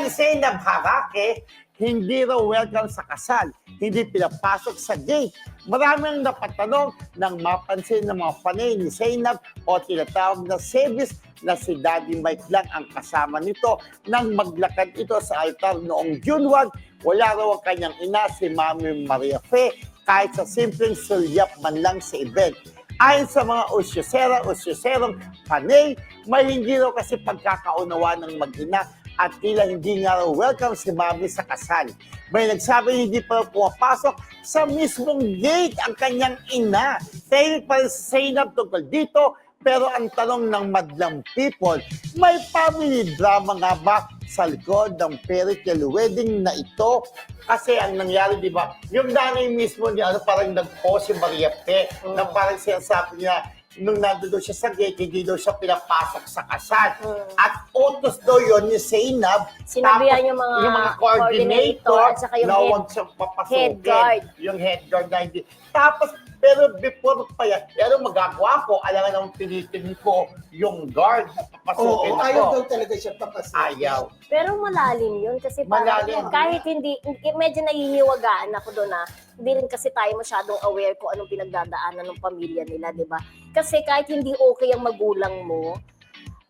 ni Zainab Harake, hindi raw welcome sa kasal, hindi pinapasok sa gate. Marami ang napatanong nang mapansin ng mga panay ni Zainab o tinatawag na Sebis na si Daddy Mike lang ang kasama nito nang maglakad ito sa altar noong June 1. Wala raw ang kanyang ina si Mami Maria Fe kahit sa simpleng sulyap man lang sa event. Ayon sa mga usyosera, usyoserong panay, may hindi raw kasi pagkakaunawa ng mag-ina at tila hindi nga raw welcome si Mami sa kasal. May nagsabi hindi pa raw pumapasok sa mismong gate ang kanyang ina. Tahimik pa rin si Zainab tungkol dito, pero ang tanong ng madlang people, may family drama nga ba sa likod ng fairy tale wedding na ito? Kasi ang nangyari, di ba, yung nanay mismo niya, ano, parang nag-post si Maria Pe, na parang sinasabi niya, nung daw siya sa gate, hindi daw siya pinapasok sa kasal. Mm. At utos daw yun ni Zainab. Sinabihan yung mga yung mga coordinator coordinator at saka yung na head- huwag siyang papasukin. head guard. Yung head guard na hindi. Tapos, pero before pa yan, pero magagawa ko, alam nga naman tinitingin ko yung guard na Oo, papasukin ayaw ako. daw talaga siya papasok. Ayaw. Pero malalim yun kasi parang Malalim. kahit hindi, medyo nahihiniwagaan ako doon na hindi rin kasi tayo masyadong aware kung anong pinagdadaanan ng pamilya nila, di ba? Kasi kahit hindi okay ang magulang mo,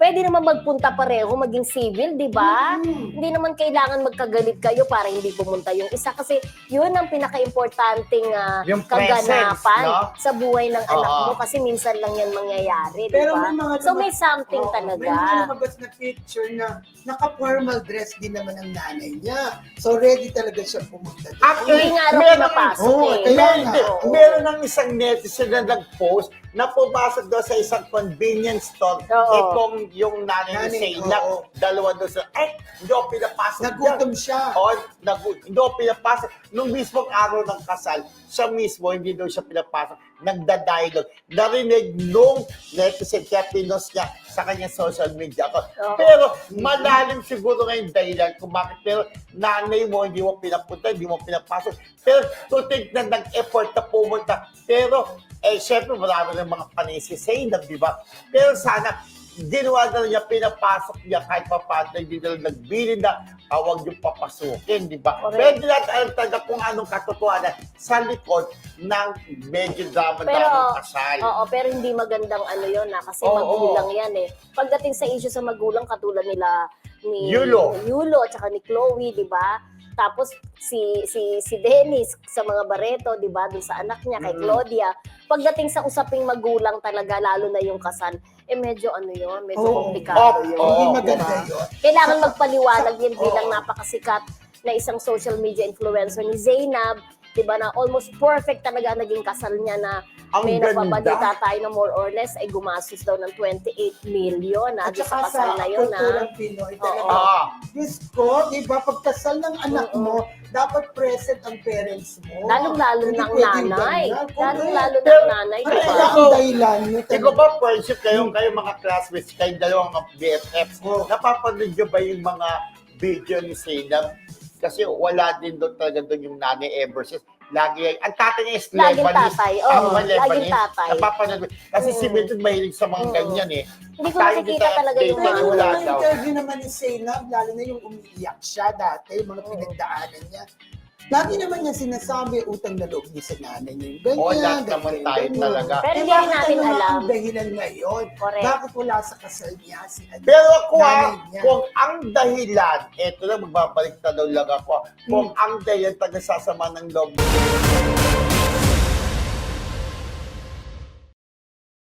pwede naman magpunta pareho, maging civil, di ba? Hindi naman kailangan magkagalit kayo para hindi pumunta yung isa kasi yun ang pinaka-importanting ah, Yung presence, kaganapan no? sa buhay ng anak Oo. mo kasi minsan lang yan mangyayari, di Pero ba? may mga So may something Oo, talaga. May mga lumabas na picture na naka-formal dress din naman ang nanay niya. So ready talaga siya pumunta. doon. Actually, Hindi nga raw meron- pinapasok Oo, eh. kaya Meron, nga, oo. meron ng isang netizen na nag-post na pumasok daw sa isang convenience store. Oo. Itong yung nanay ni Nanay, oo. dalawa doon sa, eh, hindi ako pinapasok dyan. Nagutom siya. O, nagu- hindi ako pinapasok. Nung mismong araw ng kasal, siya mismo, hindi daw siya pinapasok. Nagda-dialogue. Narinig nung netizen kaya pinos niya sa kanyang social media account. Oo. Pero malalim siguro ngayon dahilan kung bakit. Pero nanay mo, hindi mo pinapunta, hindi mo pinapasok. Pero to think na nag-effort na pumunta. Pero, eh, syempre, marami ng mga panisi sa inab, di ba? Pero sana, ginawa na niya, pinapasok niya kahit pa paano, hindi na lang nagbili na ah, huwag yung papasukin, di ba? Correct. Hindi natin alam talaga kung anong katotohanan sa likod ng medyo drama-drama Pero, kasal. oo, pero hindi magandang ano yun na kasi Oo, magulang yan eh. Pagdating sa issue sa magulang, katulad nila ni Yulo. Yulo at saka ni Chloe, di ba? Tapos si si si Dennis sa mga Barreto, 'di ba, dun sa anak niya kay. Claudia. Pagdating sa usaping magulang talaga lalo na yung kasal, eh medyo ano 'yon, medyo Oo. komplikado Oo. 'yun. Hindi Oo. maganda yun. Kailangan magpaliwanag din bilang napakasikat na isang social media influencer ni Zainab, 'di ba na almost perfect talaga naging kasal niya na Ang may nagbabalita tayo na more or less ay gumastos daw ng 28 million na At sa kasal sa na yun na. kulturang Pinoy talaga. Ah, Diyos ko, di ba, pagkasal ng anak mo, dapat present ang parents mo. Lalong-lalo ng nanay. Lalong-lalo ng nanay, Ano ba? ang dahilan nyo? Ikaw ba, friendship kayo, kayo mga classmates, kayo dalawang BFFs, Oo. napapanood nyo ba yung mga video ni Zainab? Kasi wala din doon talaga doon yung nanay ever since. Lagi, ang tatay niya is Laging Lebanese. tatay, oo. Ang mga Laging Lebanese. tatay. Napapanood mo. Kasi si Mm. Mildred mahilig sa mga Oo. ganyan eh. Hindi ko Tayo nakikita dito talaga yung mga- wala Pero daw. interview naman ni Zainab, lalo na yung umiiyak siya dati, yung mga pinagdaanan niya. Lagi naman niya sinasabi, utang na loob niya sa nanay niya. Ganyan, lahat naman ganyan, tayo ganyan. talaga. Pero Eh, hindi rin bakit natin ano nga alam. ang dahilan ngayon? Correct. Bakit wala sa kasal niya si ano? Pero ako Nanay ah, niya. kung ang dahilan, eto na magbabalik na daw lang ako, kung Hmm. ang dahilan taga sasama ng loob